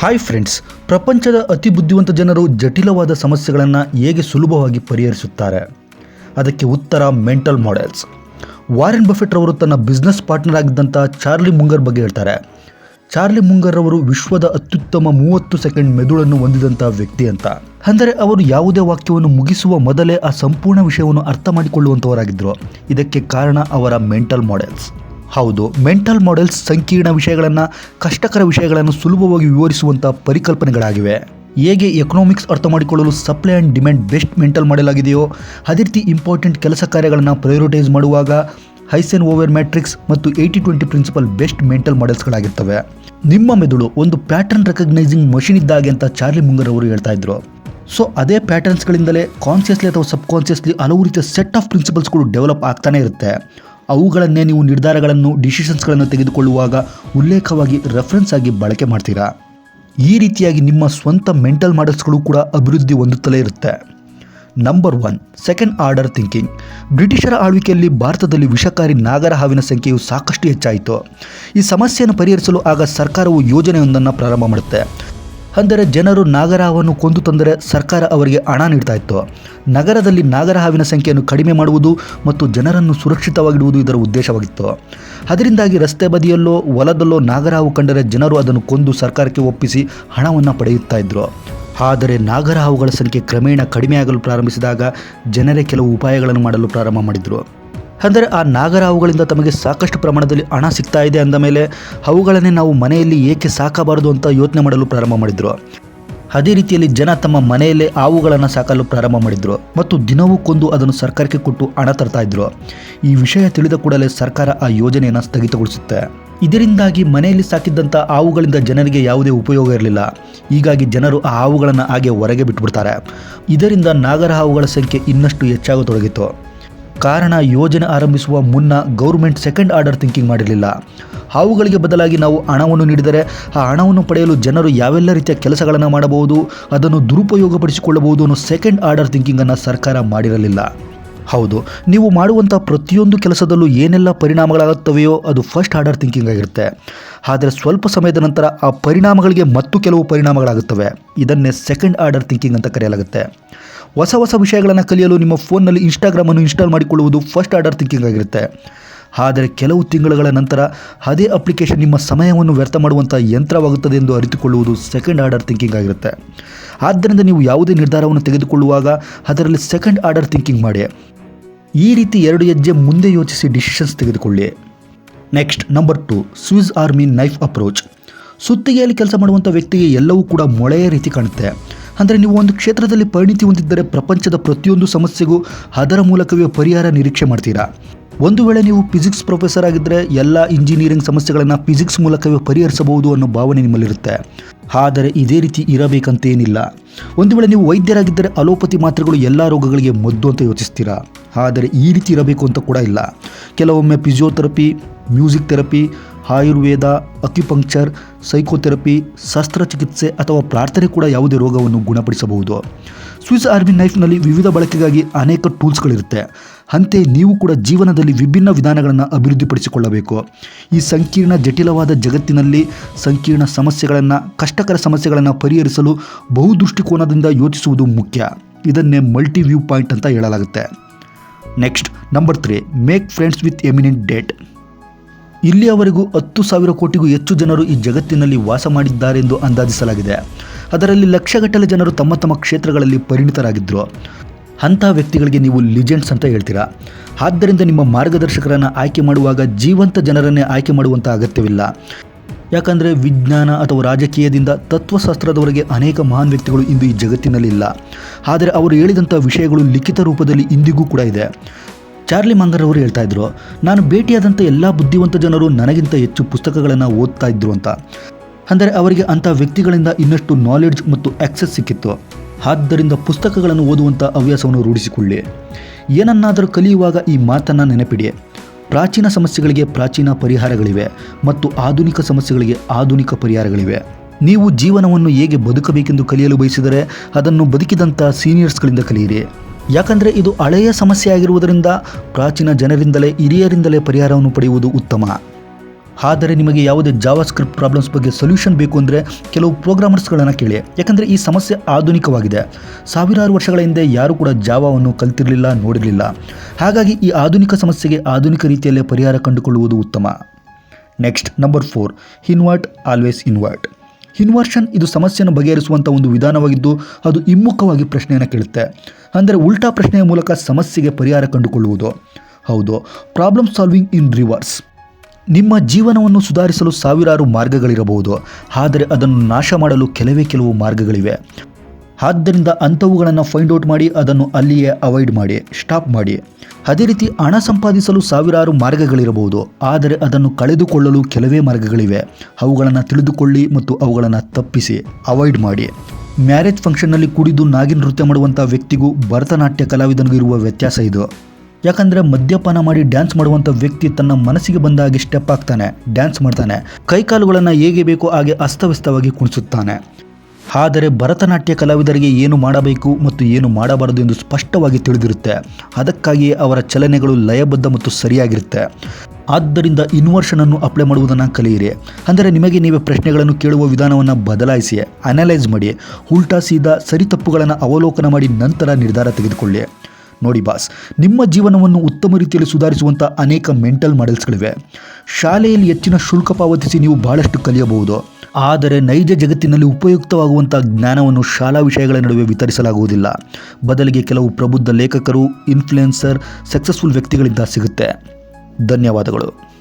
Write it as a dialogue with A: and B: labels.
A: Hi friends ಪ್ರಪಂಚದ ಅತಿ ಬುದ್ಧಿವಂತ ಜನರು ಜಟಿಲವಾದ ಸಮಸ್ಯೆಗಳನ್ನು ಹೇಗೆ ಸುಲಭವಾಗಿ ಪರಿಹರಿಸುತ್ತಾರೆ? ಅದಕ್ಕೆ ಉತ್ತರ ಮೆಂಟಲ್ ಮಾಡೆಲ್ಸ್ ವಾರೆನ್ ಬಫೆಟ್ ರವರು ತನ್ನ ಬಿಸ್ನೆಸ್ ಪಾರ್ಟ್ನರ್ ಆಗಿದ್ದಂಥ ಚಾರ್ಲಿ ಮುಂಗರ್ ಬಗ್ಗೆ ಹೇಳ್ತಾರೆ. ಚಾರ್ಲಿ ಮುಂಗರ್ ಅವರು ವಿಶ್ವದ ಅತ್ಯುತ್ತಮ ಮೂವತ್ತು ಸೆಕೆಂಡ್ ಮೆದುಳನ್ನು ಹೊಂದಿದಂಥ ವ್ಯಕ್ತಿ ಅಂತ. ಅಂದರೆ ಅವರು ಯಾವುದೇ ವಾಕ್ಯವನ್ನು ಮುಗಿಸುವ ಮೊದಲೇ ಆ ಸಂಪೂರ್ಣ ವಿಷಯವನ್ನು ಅರ್ಥ ಮಾಡಿಕೊಳ್ಳುವಂಥವರಾಗಿದ್ದರು ಇದಕ್ಕೆ ಕಾರಣ ಅವರ ಮೆಂಟಲ್ ಮಾಡೆಲ್ಸ್ ಹೌದು ಮೆಂಟಲ್ ಮಾಡೆಲ್ಸ್ ಸಂಕೀರ್ಣ ವಿಷಯಗಳನ್ನು, ಕಷ್ಟಕರ ವಿಷಯಗಳನ್ನು ಸುಲಭವಾಗಿ ವಿವರಿಸುವಂಥ ಪರಿಕಲ್ಪನೆಗಳಾಗಿವೆ. ಹೇಗೆ ಎಕನಾಮಿಕ್ಸ್ ಅರ್ಥ ಮಾಡಿಕೊಳ್ಳಲು supply and demand best mental model ಆಗಿದೆಯೋ ಅದೇ ರೀತಿ ಇಂಪಾರ್ಟೆಂಟ್ ಕೆಲಸ ಕಾರ್ಯಗಳನ್ನು ಪ್ರಯೋರಿಟೈಸ್ ಮಾಡುವಾಗ ಹೈಸೆನ್ ಓವರ್ ಮ್ಯಾಟ್ರಿಕ್ಸ್ ಮತ್ತು eighty twenty principle best mental ಮಾಡೆಲ್ಸ್ಗಳಾಗಿರ್ತವೆ ನಿಮ್ಮ ಮೆದುಳು ಒಂದು ಪ್ಯಾಟರ್ನ್ ರೆಕಗ್ನೈಸಿಂಗ್ ಮಷಿನ್ ಇದ್ದಾಗೆ ಅಂತ ಚಾರ್ಲಿ ಮುಂಗರ್ ಅವರು ಹೇಳ್ತಾ ಇದ್ರು. ಸೊ ಅದೇ ಪ್ಯಾಟರ್ನ್ಸ್ಗಳಿಂದಲೇ ಕಾನ್ಷಿಯಸ್ಲಿ ಅಥವಾ ಸಬ್ ಕಾನ್ಷಿಯಸ್ಲಿ ಹಲವು ರೀತಿಯ ಸೆಟ್ ಆಫ್ ಪ್ರಿನ್ಸಿಪಲ್ಸ್ಗಳು ಡೆವಲಪ್ ಆಗ್ತಾನೆ ಇರುತ್ತೆ. ಅವುಗಳನ್ನೇ ನೀವು ನಿರ್ಧಾರಗಳನ್ನು ಡಿಸಿಷನ್ಸ್ಗಳನ್ನು ತೆಗೆದುಕೊಳ್ಳುವಾಗ ಉಲ್ಲೇಖವಾಗಿ ರೆಫರೆನ್ಸ್ ಆಗಿ ಬಳಕೆ ಮಾಡ್ತೀರಾ? ಈ ರೀತಿಯಾಗಿ ನಿಮ್ಮ ಸ್ವಂತ ಮೆಂಟಲ್ ಮಾಡೆಲ್ಸ್ಗಳು ಕೂಡ ಅಭಿವೃದ್ಧಿ ಹೊಂದುತ್ತಲೇ ಇರುತ್ತೆ. Number one second order thinking ಬ್ರಿಟಿಷರ ಆಳ್ವಿಕೆಯಲ್ಲಿ ಭಾರತದಲ್ಲಿ ವಿಷಕಾರಿ ನಾಗರ ಹಾವಿನ ಸಂಖ್ಯೆಯು ಸಾಕಷ್ಟು ಹೆಚ್ಚಾಯಿತು. ಈ ಸಮಸ್ಯೆಯನ್ನು ಪರಿಹರಿಸಲು ಆಗ ಸರ್ಕಾರವು ಯೋಜನೆಯೊಂದನ್ನು ಪ್ರಾರಂಭ ಮಾಡುತ್ತೆ. ಅಂದರೆ ಜನರು ನಾಗರಹಾವನ್ನು ಕೊಂದು ತಂದರೆ ಸರ್ಕಾರ ಅವರಿಗೆ ಹಣ ನೀಡ್ತಾ ಇತ್ತು. ನಗರದಲ್ಲಿ ನಾಗರಹಾವಿನ ಸಂಖ್ಯೆಯನ್ನು ಕಡಿಮೆ ಮಾಡುವುದು ಮತ್ತು ಜನರನ್ನು ಸುರಕ್ಷಿತವಾಗಿಡುವುದು ಇದರ ಉದ್ದೇಶವಾಗಿತ್ತು. ಅದರಿಂದಾಗಿ ರಸ್ತೆ ಬದಿಯಲ್ಲೋ ಹೊಲದಲ್ಲೋ ನಾಗರಹಾವು ಕಂಡರೆ ಜನರು ಅದನ್ನು ಕೊಂದು ಸರ್ಕಾರಕ್ಕೆ ಒಪ್ಪಿಸಿ ಹಣವನ್ನು ಪಡೆಯುತ್ತಾ ಇದ್ದರು ಆದರೆ ನಾಗರಹಾವುಗಳ ಸಂಖ್ಯೆ ಕ್ರಮೇಣ ಕಡಿಮೆಯಾಗಲು ಪ್ರಾರಂಭಿಸಿದಾಗ ಜನರೇ ಕೆಲವು ಉಪಾಯಗಳನ್ನು ಮಾಡಲು ಪ್ರಾರಂಭ ಮಾಡಿದರು. ಅಂದರೆ ಆ ನಾಗರಹಾವುಗಳಿಂದ ತಮಗೆ ಸಾಕಷ್ಟು ಪ್ರಮಾಣದಲ್ಲಿ ಹಣ ಸಿಗ್ತಾ ಇದೆ ಅಂದ ಮೇಲೆ ಅವುಗಳನ್ನೇ ನಾವು ಮನೆಯಲ್ಲಿ ಏಕೆ ಸಾಕಬಾರದು ಅಂತ ಯೋಚನೆ ಮಾಡಲು ಪ್ರಾರಂಭ ಮಾಡಿದರು. ಅದೇ ರೀತಿಯಲ್ಲಿ ಜನ ತಮ್ಮ ಮನೆಯಲ್ಲೇ ಹಾವುಗಳನ್ನು ಸಾಕಲು ಪ್ರಾರಂಭ ಮಾಡಿದರು ಮತ್ತು ದಿನವೂ ಕೊಂದು ಅದನ್ನು ಸರ್ಕಾರಕ್ಕೆ ಕೊಟ್ಟು ಹಣ ತರ್ತಾ ಇದ್ರು. ಈ ವಿಷಯ ತಿಳಿದ ಕೂಡಲೇ ಸರ್ಕಾರ ಆ ಯೋಜನೆಯನ್ನು ಸ್ಥಗಿತಗೊಳಿಸುತ್ತೆ. ಇದರಿಂದಾಗಿ ಮನೆಯಲ್ಲಿ ಸಾಕಿದ್ದಂಥ ಹಾವುಗಳಿಂದ ಜನರಿಗೆ ಯಾವುದೇ ಉಪಯೋಗ ಇರಲಿಲ್ಲ. ಹೀಗಾಗಿ ಜನರು ಆ ಹಾವುಗಳನ್ನು ಹಾಗೆ ಹೊರಗೆ ಬಿಟ್ಬಿಡ್ತಾರೆ. ಇದರಿಂದ ನಾಗರ ಹಾವುಗಳ ಸಂಖ್ಯೆ ಇನ್ನಷ್ಟು ಹೆಚ್ಚಾಗತೊಡಗಿತು. ಕಾರಣ ಯೋಜನೆ ಆರಂಭಿಸುವ ಮುನ್ನ ಗೌರ್ಮೆಂಟ್ ಸೆಕೆಂಡ್ ಆರ್ಡರ್ ಥಿಂಕಿಂಗ್ ಮಾಡಿರಲಿಲ್ಲ. ಹಾವುಗಳಿಗೆ ಬದಲಾಗಿ ನಾವು ಹಣವನ್ನು ನೀಡಿದರೆ ಆ ಹಣವನ್ನು ಪಡೆಯಲು ಜನರು ಯಾವೆಲ್ಲ ರೀತಿಯ ಕೆಲಸಗಳನ್ನು ಮಾಡಬಹುದು, ಅದನ್ನು ದುರುಪಯೋಗಪಡಿಸಿಕೊಳ್ಳಬಹುದು ಅನ್ನೋ ಸೆಕೆಂಡ್ ಆರ್ಡರ್ ಥಿಂಕಿಂಗನ್ನು ಸರ್ಕಾರ ಮಾಡಿರಲಿಲ್ಲ. ಹೌದು, ನೀವು ಮಾಡುವಂಥ ಪ್ರತಿಯೊಂದು ಕೆಲಸದಲ್ಲೂ ಏನೆಲ್ಲ ಪರಿಣಾಮಗಳಾಗುತ್ತವೆಯೋ ಅದು ಫಸ್ಟ್ ಆರ್ಡರ್ ಥಿಂಕಿಂಗ್ ಆಗಿರುತ್ತೆ. ಆದರೆ ಸ್ವಲ್ಪ ಸಮಯದ ನಂತರ ಆ ಪರಿಣಾಮಗಳಿಗೆ ಮತ್ತು ಕೆಲವು ಪರಿಣಾಮಗಳಾಗುತ್ತವೆ. ಇದನ್ನೇ ಸೆಕೆಂಡ್ ಆರ್ಡರ್ ಥಿಂಕಿಂಗ್ ಅಂತ ಕರೆಯಲಾಗುತ್ತೆ. ಹೊಸ ಹೊಸ ವಿಷಯಗಳನ್ನು ಕಲಿಯಲು ನಿಮ್ಮ ಫೋನ್ನಲ್ಲಿ ಇನ್ಸ್ಟಾಗ್ರಾಮನ್ನು ಇನ್ಸ್ಟಾಲ್ ಮಾಡಿಕೊಳ್ಳುವುದು ಫಸ್ಟ್ ಆರ್ಡರ್ ಥಿಂಕಿಂಗ್ ಆಗಿರುತ್ತೆ. ಆದರೆ ಕೆಲವು ತಿಂಗಳುಗಳ ನಂತರ ಅದೇ ಅಪ್ಲಿಕೇಶನ್ ನಿಮ್ಮ ಸಮಯವನ್ನು ವ್ಯರ್ಥ ಮಾಡುವಂಥ ಯಂತ್ರವಾಗುತ್ತದೆ ಎಂದು ಅರಿತುಕೊಳ್ಳುವುದು ಸೆಕೆಂಡ್ ಆರ್ಡರ್ ಥಿಂಕಿಂಗ್ ಆಗಿರುತ್ತೆ. ಆದ್ದರಿಂದ ನೀವು ಯಾವುದೇ ನಿರ್ಧಾರವನ್ನು ತೆಗೆದುಕೊಳ್ಳುವಾಗ ಅದರಲ್ಲಿ ಸೆಕೆಂಡ್ ಆರ್ಡರ್ ಥಿಂಕಿಂಗ್ ಮಾಡಿ. ಈ ರೀತಿ ಎರಡು ಹೆಜ್ಜೆ ಮುಂದೆ ಯೋಚಿಸಿ ಡಿಸಿಷನ್ಸ್ ತೆಗೆದುಕೊಳ್ಳಿ. Next number two Swiss army knife approach ಸುತ್ತಿಗೆಯಲ್ಲಿ ಕೆಲಸ ಮಾಡುವಂಥ ವ್ಯಕ್ತಿಗೆ ಎಲ್ಲವೂ ಕೂಡ ಮೊಳೆಯ ರೀತಿ ಕಾಣುತ್ತೆ. ಅಂದರೆ ನೀವು ಒಂದು ಕ್ಷೇತ್ರದಲ್ಲಿ ಪರಿಣಿತಿ ಹೊಂದಿದ್ದರೆ ಪ್ರಪಂಚದ ಪ್ರತಿಯೊಂದು ಸಮಸ್ಯೆಗೂ ಅದರ ಮೂಲಕವೇ ಪರಿಹಾರ ನಿರೀಕ್ಷೆ ಮಾಡ್ತೀರಾ? ಒಂದು ವೇಳೆ ನೀವು ಫಿಸಿಕ್ಸ್ ಪ್ರೊಫೆಸರ್ ಆಗಿದ್ದರೆ ಎಲ್ಲ ಇಂಜಿನಿಯರಿಂಗ್ ಸಮಸ್ಯೆಗಳನ್ನು ಫಿಸಿಕ್ಸ್ ಮೂಲಕವೇ ಪರಿಹರಿಸಬಹುದು ಅನ್ನೋ ಭಾವನೆ ನಿಮ್ಮಲ್ಲಿರುತ್ತೆ. ಆದರೆ ಇದೇ ರೀತಿ ಇರಬೇಕಂತೇನಿಲ್ಲ. ಒಂದು ವೇಳೆ ನೀವು ವೈದ್ಯರಾಗಿದ್ದರೆ ಅಲೋಪತಿ ಮಾತ್ರೆಗಳು ಎಲ್ಲ ರೋಗಗಳಿಗೆ ಮದ್ದು ಅಂತ ಯೋಚಿಸ್ತೀರಾ? ಆದರೆ ಈ ರೀತಿ ಇರಬೇಕು ಅಂತ ಕೂಡ ಇಲ್ಲ. ಕೆಲವೊಮ್ಮೆ physiotherapy, music therapy Ayurveda acupuncture psychotherapy ಶಸ್ತ್ರಚಿಕಿತ್ಸೆ ಅಥವಾ ಪ್ರಾರ್ಥನೆ ಕೂಡ ಯಾವುದೇ ರೋಗವನ್ನು ಗುಣಪಡಿಸಬಹುದು. ಸ್ವಿಸ್ ಆರ್ಮಿ ನೈಫ್ನಲ್ಲಿ ವಿವಿಧ ಬಳಕೆಗಾಗಿ ಅನೇಕ ಟೂಲ್ಸ್ಗಳಿರುತ್ತೆ. ಅಂತೆ ನೀವು ಕೂಡ ಜೀವನದಲ್ಲಿ ವಿಭಿನ್ನ ವಿಧಾನಗಳನ್ನು ಅಭಿವೃದ್ಧಿಪಡಿಸಿಕೊಳ್ಳಬೇಕು. ಈ ಸಂಕೀರ್ಣ ಜಟಿಲವಾದ ಜಗತ್ತಿನಲ್ಲಿ ಸಂಕೀರ್ಣ ಸಮಸ್ಯೆಗಳನ್ನು, ಕಷ್ಟಕರ ಸಮಸ್ಯೆಗಳನ್ನು ಪರಿಹರಿಸಲು ಬಹುದೃಷ್ಟಿಕೋನದಿಂದ ಯೋಚಿಸುವುದು ಮುಖ್ಯ. ಇದನ್ನೇ ಮಲ್ಟಿ ವ್ಯೂ ಪಾಯಿಂಟ್ ಅಂತ ಹೇಳಲಾಗುತ್ತೆ. Next number three make friends with eminent dead ಇಲ್ಲಿಯವರೆಗೂ ಹತ್ತು ಸಾವಿರ ಕೋಟಿಗೂ ಹೆಚ್ಚು ಜನರು ಈ ಜಗತ್ತಿನಲ್ಲಿ ವಾಸ ಮಾಡಿದ್ದಾರೆಂದು ಅಂದಾಜಿಸಲಾಗಿದೆ. ಅದರಲ್ಲಿ ಲಕ್ಷಗಟ್ಟಲೆ ಜನರು ತಮ್ಮ ತಮ್ಮ ಕ್ಷೇತ್ರಗಳಲ್ಲಿ ಪರಿಣಿತರಾಗಿದ್ದರು ಅಂಥ ವ್ಯಕ್ತಿಗಳಿಗೆ ನೀವು ಲಿಜೆಂಡ್ಸ್ ಅಂತ ಹೇಳ್ತೀರಾ? ಆದ್ದರಿಂದ ನಿಮ್ಮ ಮಾರ್ಗದರ್ಶಕರನ್ನು ಆಯ್ಕೆ ಮಾಡುವಾಗ ಜೀವಂತ ಜನರನ್ನೇ ಆಯ್ಕೆ ಮಾಡುವಂಥ ಅಗತ್ಯವಿಲ್ಲ. ಯಾಕಂದರೆ ವಿಜ್ಞಾನ ಅಥವಾ ರಾಜಕೀಯದಿಂದ ತತ್ವಶಾಸ್ತ್ರದವರೆಗೆ ಅನೇಕ ಮಹಾನ್ ವ್ಯಕ್ತಿಗಳು ಇಂದು ಈ ಜಗತ್ತಿನಲ್ಲಿ ಇಲ್ಲ ಆದರೆ ಅವರು ಹೇಳಿದಂಥ ವಿಷಯಗಳು ಲಿಖಿತ ರೂಪದಲ್ಲಿ ಇಂದಿಗೂ ಕೂಡ ಇದೆ. ಚಾರ್ಲಿ ಮಂಗರ್ ಅವರು ಹೇಳ್ತಾ ಇದ್ರು, ನಾನು ಭೇಟಿಯಾದಂಥ ಎಲ್ಲ ಬುದ್ಧಿವಂತ ಜನರು ನನಗಿಂತ ಹೆಚ್ಚು ಪುಸ್ತಕಗಳನ್ನು ಓದ್ತಾ ಇದ್ರು ಅಂತ. ಅಂದರೆ ಅವರಿಗೆ ಅಂಥ ವ್ಯಕ್ತಿಗಳಿಂದ ಇನ್ನಷ್ಟು ನಾಲೆಡ್ಜ್ ಮತ್ತು ಆಕ್ಸೆಸ್ ಸಿಕ್ಕಿತ್ತು. ಆದ್ದರಿಂದ ಪುಸ್ತಕಗಳನ್ನು ಓದುವಂಥ ಹವ್ಯಾಸವನ್ನು ರೂಢಿಸಿಕೊಳ್ಳಿ. ಏನನ್ನಾದರೂ ಕಲಿಯುವಾಗ ಈ ಮಾತನ್ನು ನೆನಪಿಡಿ. ಪ್ರಾಚೀನ ಸಮಸ್ಯೆಗಳಿಗೆ ಪ್ರಾಚೀನ ಪರಿಹಾರಗಳಿವೆ ಮತ್ತು ಆಧುನಿಕ ಸಮಸ್ಯೆಗಳಿಗೆ ಆಧುನಿಕ ಪರಿಹಾರಗಳಿವೆ. ನೀವು ಜೀವನವನ್ನು ಹೇಗೆ ಬದುಕಬೇಕೆಂದು ಕಲಿಯಲು ಬಯಸಿದರೆ ಅದನ್ನು ಬದುಕಿದಂಥ ಸೀನಿಯರ್ಸ್ಗಳಿಂದ ಕಲಿಯಿರಿ. ಯಾಕಂದರೆ ಇದು ಹಳೆಯ ಸಮಸ್ಯೆ ಆಗಿರುವುದರಿಂದ ಪ್ರಾಚೀನ ಜನರಿಂದಲೇ, ಹಿರಿಯರಿಂದಲೇ ಪರಿಹಾರವನ್ನು ಪಡೆಯುವುದು ಉತ್ತಮ. ಆದರೆ ನಿಮಗೆ ಯಾವುದೇ ಜಾವಾ ಸ್ಕ್ರಿಪ್ಟ್ ಪ್ರಾಬ್ಲಮ್ಸ್ ಬಗ್ಗೆ ಸೊಲ್ಯೂಷನ್ ಬೇಕು ಅಂದರೆ ಕೆಲವು ಪ್ರೋಗ್ರಾಮರ್ಸ್ಗಳನ್ನು ಕೇಳಿ. ಯಾಕಂದರೆ ಈ ಸಮಸ್ಯೆ ಆಧುನಿಕವಾಗಿದೆ. ಸಾವಿರಾರು ವರ್ಷಗಳ ಹಿಂದೆ ಯಾರೂ ಕೂಡ ಜಾವಾವನ್ನು ಕಲ್ತಿರಲಿಲ್ಲ, ನೋಡಿರಲಿಲ್ಲ. ಹಾಗಾಗಿ ಈ ಆಧುನಿಕ ಸಮಸ್ಯೆಗೆ ಆಧುನಿಕ ರೀತಿಯಲ್ಲೇ ಪರಿಹಾರ ಕಂಡುಕೊಳ್ಳುವುದು ಉತ್ತಮ. Next, number four, invert, always invert. Inversion ಇದು ಸಮಸ್ಯೆಯನ್ನು ಬಗೆಹರಿಸುವಂಥ ಒಂದು ವಿಧಾನವಾಗಿದ್ದು, ಅದು ಹಿಮ್ಮುಖವಾಗಿ ಪ್ರಶ್ನೆಯನ್ನು ಕೇಳುತ್ತೆ. ಅಂದರೆ ಉಲ್ಟಾ ಪ್ರಶ್ನೆಯ ಮೂಲಕ ಸಮಸ್ಯೆಗೆ ಪರಿಹಾರ ಕಂಡುಕೊಳ್ಳುವುದು. ಹೌದು ಪ್ರಾಬ್ಲಮ್ ಸಾಲ್ವಿಂಗ್ ಇನ್ ರಿವರ್ಸ್ ನಿಮ್ಮ ಜೀವನವನ್ನು ಸುಧಾರಿಸಲು ಸಾವಿರಾರು ಮಾರ್ಗಗಳಿರಬಹುದು, ಆದರೆ ಅದನ್ನು ನಾಶ ಮಾಡಲು ಕೆಲವೇ ಕೆಲವು ಮಾರ್ಗಗಳಿವೆ. ಆದ್ದರಿಂದ ಅಂಥವುಗಳನ್ನು ಫೈಂಡ್ ಔಟ್ ಮಾಡಿ, ಅದನ್ನು ಅಲ್ಲಿಯೇ ಅವಾಯ್ಡ್ ಮಾಡಿ ಸ್ಟಾಪ್ ಮಾಡಿ. ಅದೇ ರೀತಿ ಹಣ ಸಂಪಾದಿಸಲು ಸಾವಿರಾರು ಮಾರ್ಗಗಳಿರಬಹುದು, ಆದರೆ ಅದನ್ನು ಕಳೆದುಕೊಳ್ಳಲು ಕೆಲವೇ ಮಾರ್ಗಗಳಿವೆ. ಅವುಗಳನ್ನು ತಿಳಿದುಕೊಳ್ಳಿ ಮತ್ತು ಅವುಗಳನ್ನು ತಪ್ಪಿಸಿ, ಅವಾಯ್ಡ್ ಮಾಡಿ. ಮ್ಯಾರೇಜ್ ಫಂಕ್ಷನ್ನಲ್ಲಿ ಕುಡಿದು ನಾಗಿ ನೃತ್ಯ ಮಾಡುವಂಥ ವ್ಯಕ್ತಿಗೂ ಭರತನಾಟ್ಯ ಕಲಾವಿದನಿಗೂ ಇರುವ ವ್ಯತ್ಯಾಸ ಇದು. ಯಾಕಂದರೆ ಮದ್ಯಪಾನ ಮಾಡಿ ಡ್ಯಾನ್ಸ್ ಮಾಡುವಂಥ ವ್ಯಕ್ತಿ ತನ್ನ ಮನಸ್ಸಿಗೆ ಬಂದ ಸ್ಟೆಪ್ ಆಗ್ತಾನೆ, ಡ್ಯಾನ್ಸ್ ಮಾಡ್ತಾನೆ. ಕೈಕಾಲುಗಳನ್ನು ಹೇಗೆ ಬೇಕೋ ಹಾಗೆ ಅಸ್ತವ್ಯಸ್ತವಾಗಿ ಕುಣಿಸುತ್ತಾನೆ. ಆದರೆ ಭರತನಾಟ್ಯ ಕಲಾವಿದರಿಗೆ ಏನು ಮಾಡಬೇಕು ಮತ್ತು ಏನು ಮಾಡಬಾರದು ಎಂದು ಸ್ಪಷ್ಟವಾಗಿ ತಿಳಿದಿರುತ್ತೆ. ಅದಕ್ಕಾಗಿಯೇ ಅವರ ಚಲನೆಗಳು ಲಯಬದ್ಧ ಮತ್ತು ಸರಿಯಾಗಿರುತ್ತೆ. ಆದ್ದರಿಂದ ಇನ್ವರ್ಷನನ್ನು ಅಪ್ಲೈ ಮಾಡುವುದನ್ನು ಕಲಿಯಿರಿ. ಅಂದರೆ ನಿಮಗೆ ನೀವೇ ಪ್ರಶ್ನೆಗಳನ್ನು ಕೇಳುವ ವಿಧಾನವನ್ನು ಬದಲಾಯಿಸಿ, ಅನಲೈಸ್ ಮಾಡಿ, ಉಲ್ಟಾ ಸೀದಾ ಸರಿ ತಪ್ಪುಗಳನ್ನು ಅವಲೋಕನ ಮಾಡಿ ನಂತರ ನಿರ್ಧಾರ ತೆಗೆದುಕೊಳ್ಳಿ. ನೋಡಿ ಬಾಸ್, ನಿಮ್ಮ ಜೀವನವನ್ನು ಉತ್ತಮ ರೀತಿಯಲ್ಲಿ ಸುಧಾರಿಸುವಂಥ ಅನೇಕ ಮೆಂಟಲ್ ಮಾಡೆಲ್ಸ್ಗಳಿವೆ ಶಾಲೆಯಲ್ಲಿ ಹೆಚ್ಚಿನ ಶುಲ್ಕ ಪಾವತಿಸಿ ನೀವು ಬಹಳಷ್ಟು ಕಲಿಯಬಹುದು. ಆದರೆ ನೈಜ ಜಗತ್ತಿನಲ್ಲಿ ಉಪಯುಕ್ತವಾಗುವಂಥ ಜ್ಞಾನವನ್ನು ಶಾಲಾ ವಿಷಯಗಳ ನಡುವೆ ವಿತರಿಸಲಾಗುವುದಿಲ್ಲ. ಬದಲಿಗೆ ಕೆಲವು ಪ್ರಬುದ್ಧ ಲೇಖಕರು ಇನ್ಫ್ಲುಯೆನ್ಸರ್ ಸಕ್ಸಸ್ಫುಲ್ ವ್ಯಕ್ತಿಗಳಿಂದ ಸಿಗುತ್ತೆ. ಧನ್ಯವಾದಗಳು.